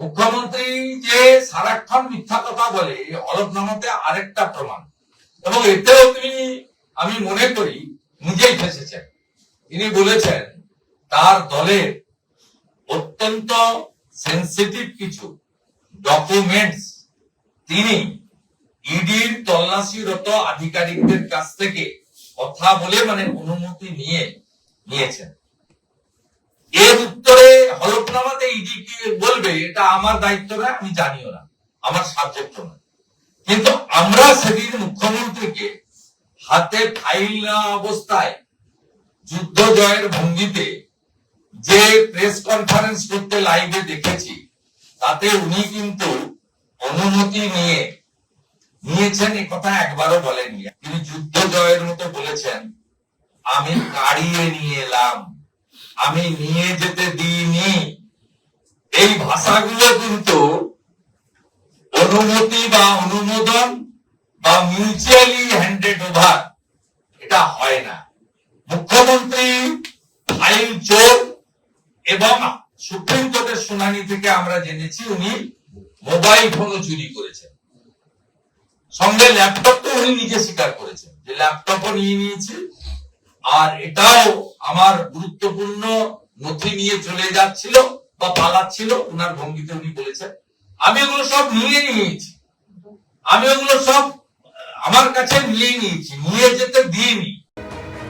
মুখ্যমন্ত্রী যে সারাক্ষণ মিথ্যা কথা বলে হলফনামাতে আরেকটা প্রমাণ। এবং এতেও তিনি, আমি মনে করি, নিজেই ফেসেছেন। তিনি বলেছেন, তার দলের অত্যন্ত সেন্সিটিভ কিছু ডকুমেন্টস তিনি ইডির তল্লাশিরত আধিকারিকদের কাছ থেকে কথা বলে মানে অনুমতি নিয়ে নিয়েছেন। এর উত্তরে হলফনামাতে ইডি কি বলবে, এটা আমার দায়িত্ব না, আমি জানিও না। আমার সাবজেক্ট না। কিন্তু আমরা সেদিন মুখ্যমন্ত্রীকে হাতে ফাইল নেওয়া অবস্থায় যুদ্ধ জয়ের ভঙ্গিতে যে প্রেস কনফারেন্স করতে লাইভে দেখেছি, তাতে উনি কিন্তু অনুমতি নিয়ে নিয়েছেন, এ কথা একবারও বলেননি। তিনি যুদ্ধ জয়ের মতো বলেছেন, আমি কাড়িয়ে নিয়ে এলাম। আমি নিয়ে যেতে দিইনি। এই ভাষাগুলো কিন্তু অনুমতি বা অনুমোদন বা মিউচুয়ালি হ্যান্ডেড ওভার এটা হয় না। মুখ্যমন্ত্রী ফাইল চোর এবং সুপ্রিম কোর্টের শুনানি থেকে আমরা জেনেছি উনি মোবাইল ফোনও চুরি করেছেন। সঙ্গে ল্যাপটপ তো উনি নিজে স্বীকার করেছেন যে ল্যাপটপও নিয়ে নিয়েছে। আর এটাও আমার গুরুত্বপূর্ণ নথি নিয়ে চলে যাচ্ছিল বা পালাচ্ছিল ওনার ভঙ্গিতে উনি বলেছেন। আমি ওগুলো সব নিয়ে নিয়েছি। আমি ওগুলো সব আমার কাছে নিয়ে নিয়েছি, নিয়ে যেতে দিইনি।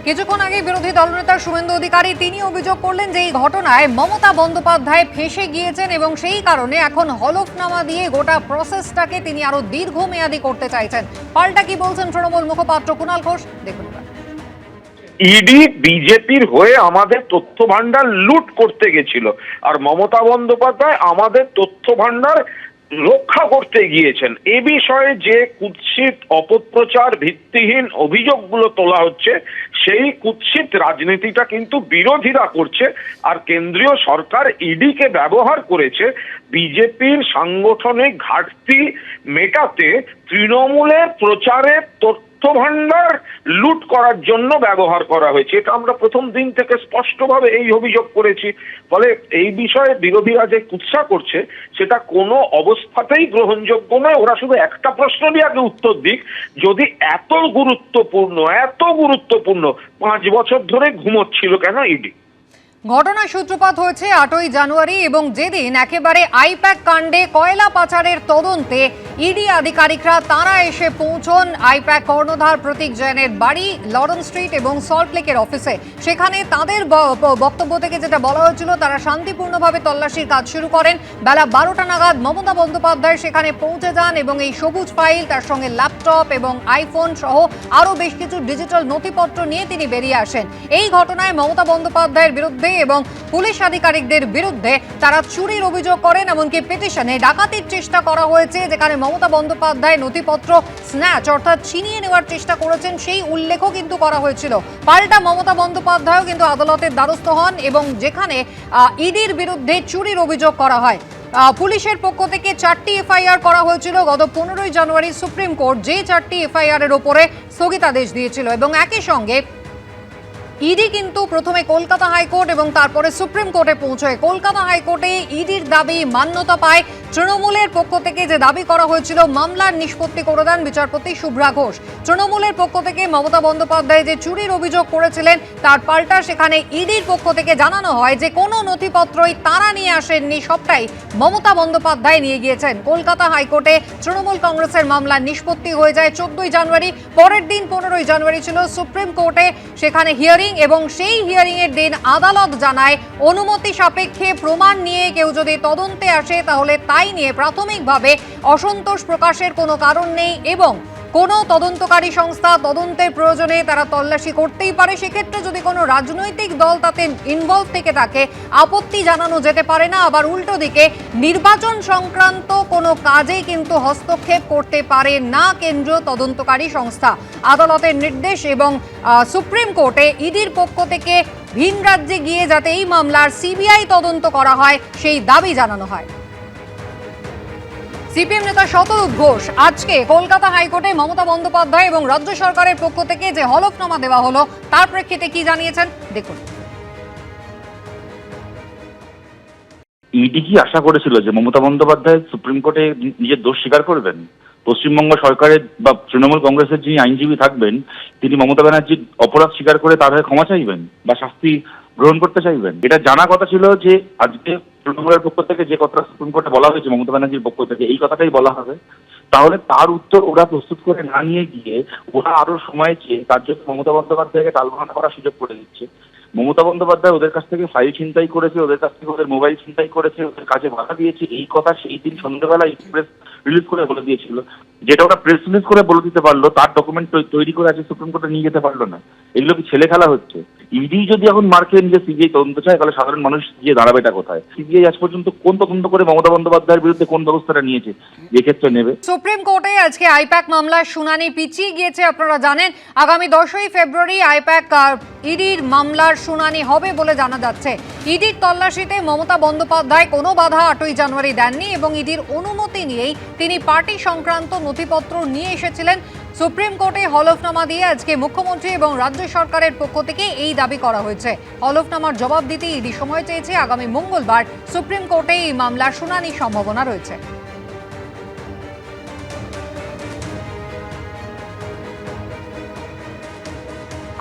কিছুক্ষণ আগে বিরোধী দলনেতা শুভেন্দু অধিকারী তিনি অভিযোগ করলেন যে এই ঘটনায় মমতা বন্দ্যোপাধ্যায় ফেঁসে গিয়েছেন এবং সেই কারণে এখন হলফনামা দিয়ে গোটা প্রসেসটাকে তিনি আরও দীর্ঘমেয়াদী করতে চাইছেন। পাল্টা কি বলছেন তৃণমূল মুখপাত্র কুণাল ঘোষ? দেখুন। ইডি বিজেপির হয়ে আমাদের তথ্য ভান্ডার লুট করতে গেছিল। আর মমতা বন্দ্যোপাধ্যায় আমাদের তথ্য ভান্ডার রক্ষা করতে গিয়েছেন। এ বিষয়ে যে কুৎসিত অপপ্রচার ভিত্তিহীন অভিযোগগুলো তোলা হচ্ছে, সেই কুৎসিত রাজনীতিটা কিন্তু বিরোধীরা করছে। আর কেন্দ্রীয় সরকার ইডিকে ব্যবহার করেছে বিজেপির সাংগঠনিক ঘাটতি মেটাতে তৃণমূলের প্রচারের তথ্য ভান্ডার লুট করার জন্য ব্যবহার করা হয়েছে। এটা আমরা প্রথম দিন থেকে স্পষ্টভাবে এই অভিযোগ করেছি। ফলে এই বিষয়ে বিরোধীরা যে কুৎসা করছে, সেটা কোনো অবস্থাতেই গ্রহণযোগ্য নয়। ওরা শুধু একটা প্রশ্ন নিয়ে আগে উত্তর দিক। যদি এত গুরুত্বপূর্ণ এত গুরুত্বপূর্ণ, পাঁচ বছর ধরে ঘুমোচ্ছিল কেন ইডি? ঘটনার সূত্রপাত হয়েছে আটই জানুয়ারি এবং যেদিন একেবারে আইপ্যাক কাণ্ডে কয়লা পাচারের তদন্তে ইডি আধিকারিকরা তারা এসে পৌঁছন আইপ্যাক কর্ণধার প্রতীক জৈনের বাড়ি লরেন্স স্ট্রিট এবং সল্টলেকের অফিসে। সেখানে তাদের বক্তব্য থেকে যেটা বলা হয়েছিল, তারা শান্তিপূর্ণভাবে তল্লাশির কাজ শুরু করেন। বেলা বারোটা নাগাদ মমতা বন্দ্যোপাধ্যায় সেখানে পৌঁছে যান এবং এই সবুজ ফাইল, তার সঙ্গে ল্যাপটপ এবং আইফোন সহ আরও বেশ কিছু ডিজিটাল নথিপত্র নিয়ে তিনি বেরিয়ে আসেন। এই ঘটনায় মমতা বন্দ্যোপাধ্যায়ের বিরুদ্ধে এবং পুলিশ আধিকারিকদের বিরুদ্ধে তারা চুরির অভিযোগ করেন, এমনকি পিটিশনে ডাকাতির চেষ্টা করা হয়েছে, যেখানে মমতা বন্দ্যোপাধ্যায় নথিপত্র স্ন্যাচ অর্থাৎ ছিনিয়ে নেওয়ার চেষ্টা করেছেন, সেই উল্লেখও কিন্তু করা হয়েছিল। পাল্টা মমতা বন্দ্যোপাধ্যায়ও কিন্তু আদালতের দ্বারস্থ হন এবং যেখানে ইডির বিরুদ্ধে চুরির অভিযোগ করা হয়। পুলিশের পক্ষ থেকে চারটি এফআইআর করা হয়েছিল। গত পনেরোই জানুয়ারি সুপ্রিম কোর্ট যে চারটি এফআইআর এর ওপরে স্থগিতাদেশ দিয়েছিল এবং একই সঙ্গে, ইডি কিন্তু প্রথমে কলকাতা হাইকোর্ট এবং তারপরে সুপ্রিম কোর্টে পৌঁছয়। কলকাতা হাইকোর্টে ইডির দাবি মান্যতা পায়। তৃণমূলের পক্ষ থেকে যে দাবি করা হয়েছিল, মামলার নিষ্পত্তি করে দেন বিচারপতি শুভ্রা ঘোষ। তৃণমূলের পক্ষ থেকে মমতা বন্দ্যোপাধ্যায় যে চুরির অভিযোগ করেছিলেন, তার পাল্টা সেখানে ইডির পক্ষ থেকে জানানো হয় যে কোনো নথিপত্রই তারা নিয়ে আসেননি, সবটাই মমতা বন্দ্যোপাধ্যায় নিয়ে গিয়েছেন। কলকাতা হাইকোর্টে তৃণমূল কংগ্রেসের মামলা নিষ্পত্তি হয়ে যায় চোদ্দই জানুয়ারি। পরের দিন পনেরোই জানুয়ারি ছিল সুপ্রিম কোর্টে, সেখানে হিয়ারিং এবং সেই হিয়ারিং এর দিন আদালত জানায়, অনুমতি সাপেক্ষে প্রমাণ নিয়ে কেউ যদি তদন্তে আসে, তাহলে তাই নিয়ে প্রাথমিকভাবে অসন্তোষ প্রকাশের কোনো কারণ নেই এবং কোনো তদন্তকারী সংস্থা তদন্তের প্রয়োজনে তারা তল্লাশি করতেই পারে। সেক্ষেত্রে যদি কোনো রাজনৈতিক দল তাতে ইনভলভ থেকে থাকে, আপত্তি জানানো যেতে পারে না। আবার উল্টো দিকে, নির্বাচন সংক্রান্ত কোনো কাজে কিন্তু হস্তক্ষেপ করতে পারে না কেন্দ্রীয় তদন্তকারী সংস্থা। আদালতের নির্দেশ এবং সুপ্রিম কোর্টে ইডির পক্ষ থেকে ভিন রাজ্যে গিয়ে যাতে এই মামলার সিবিআই তদন্ত করা হয়, সেই দাবি জানানো হয়। সিপিএম নেতা শতরূপ ঘোষ। আজকে কলকাতা হাইকোর্টে মমতা বন্দ্যোপাধ্যায় এবং রাজ্য সরকারের পক্ষ থেকে যে হলফনামা দেওয়া হলো, তার প্রেক্ষিতে কি জানিয়েছেন? দেখুন। ইডি কি আশা করেছিল যে মমতা বন্দ্যোপাধ্যায় সুপ্রিম কোর্টে নিজের দোষ স্বীকার করবেন? পশ্চিমবঙ্গ সরকারের বা তৃণমূল কংগ্রেসের যিনি আইনজীবী থাকবেন, তিনি মমতা ব্যানার্জির অপরাধ স্বীকার করে তার হয়ে ক্ষমা চাইবেন? বা শাস্তি গ্রহণ করতে চাইবেন? এটা জানা কথা ছিল যে আজকে তৃণমূলের পক্ষ থেকে যে কথা সুপ্রিম কোর্টে বলা হয়েছে, মমতা ব্যানার্জির পক্ষ থেকে এই কথাটাই বলা হবে। তাহলে তার উত্তর ওরা প্রস্তুত করে না নিয়ে গিয়ে ওরা আরও সময় চেয়ে তার জন্য মমতা বন্দ্যোপাধ্যায়কে টালবাহানা করার সুযোগ করে দিচ্ছে। মমতা বন্দ্যোপাধ্যায় ওদের কাছ থেকে ফাইল ছিনতাই করেছে, ওদের কাছ থেকে ওদের মোবাইল ছিনতাই করেছে, ওদের কাজে বাধা দিয়েছে। এই কথা সেই দিন সন্ধ্যাবেলা প্রেস রিলিজ করে বলে দিয়েছিল। যেটা ওরা প্রেস রিলিজ করে বলে দিতে পারল, তার ডকুমেন্ট তৈরি করে আছে সুপ্রিম কোর্টে নিয়ে যেতে পারল না। এগুলো কি ছেলে খেলা হচ্ছে? ইডি যদি এখন মার্কে নিজে সিবিআই তদন্ত চায়, তাহলে সাধারণ মানুষ গিয়ে দাঁড়াবেটা কোথায়? সিবিআই আজ পর্যন্ত কোন তদন্ত করে মমতা বন্দ্যোপাধ্যায়ের বিরুদ্ধে কোন ব্যবস্থাটা নিয়েছে? যে ক্ষেত্রে নেবে। সুপ্রিম কোর্টে আজকে আইপ্যাক মামলার শুনানি পিছিয়ে গিয়েছে, আপনারা জানেন। আগামী দশই ফেব্রুয়ারি আইপ্যাক ইডির মামলার শুনানি হবে বলে জানা যাচ্ছে। ইডির তল্লাশিতে মমতা বন্দ্যোপাধ্যায় কোনো বাধা আটই জানুয়ারি দেননি এবং ইডির অনুমতি নিয়েই তিনি পার্টি সংক্রান্ত নথিপত্র নিয়ে এসেছিলেন। সুপ্রিম কোর্টে হলফনামা দিয়ে আজকে মুখ্যমন্ত্রী এবং রাজ্য সরকারের পক্ষ থেকে এই দাবি করা হয়েছে। হলফনামার জবাব দিতে ইডি সময় চেয়েছে। আগামী মঙ্গলবার সুপ্রিম কোর্টে এই মামলার শুনানি সম্ভাবনা রয়েছে।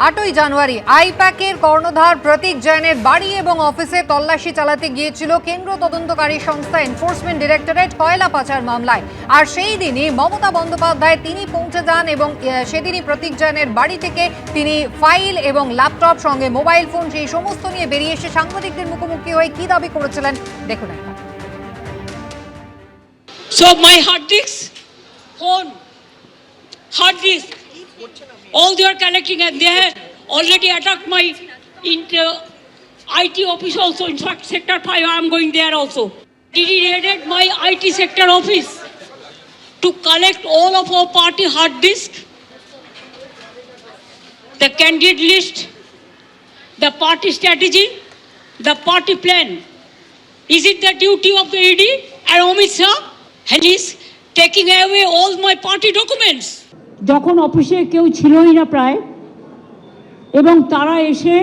আটই জানুয়ারি আইপ্যাকের কর্ণধার প্রতীক জৈনের বাড়ি এবং অফিসে তল্লাশি চালাতে গিয়েছিল কেন্দ্র তদন্তকারী সংস্থা এনফোর্সমেন্ট ডিরেক্টরেট কয়লা পাচার মামলায়। আর সেই দিনই মমতা বন্দ্যোপাধ্যায় তিনি পৌঁছে যান এবং সেদিনই প্রতীক জৈনের বাড়ি থেকে তিনি ফাইল এবং ল্যাপটপ সঙ্গে মোবাইল ফোন সেই সমস্ত নিয়ে বেরিয়ে এসে সাংবাদিকদের মুখোমুখি হয়ে কি দাবি করেছিলেন দেখুন So my hard disk, phone, hard disk, all they are collecting and they have already attacked my inter, IT office also. In fact, sector 5, I am going there also. He raided my IT sector office to collect all of our party hard disk, the candidate list, the party strategy, the party plan. Is it the duty of the ED and Amit Shah? And he's taking away all my party documents. যখন অফিসে কেউ ছিলই না প্রায় এবং তারা এসে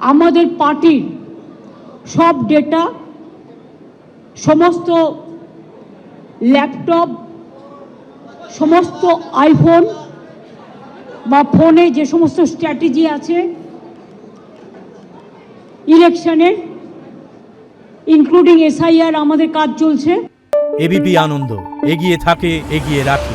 আমাদের পার্টির সব ডেটা সমস্ত ল্যাপটপ সমস্ত আইফোন বা ফোনে যে সমস্ত স্ট্র্যাটেজি আছে ইলেকশনের ইনক্লুডিং এসআইআর আমাদের কাজ চলছে। এবিপি আনন্দ, এগিয়ে থাকে, এগিয়ে রাখে।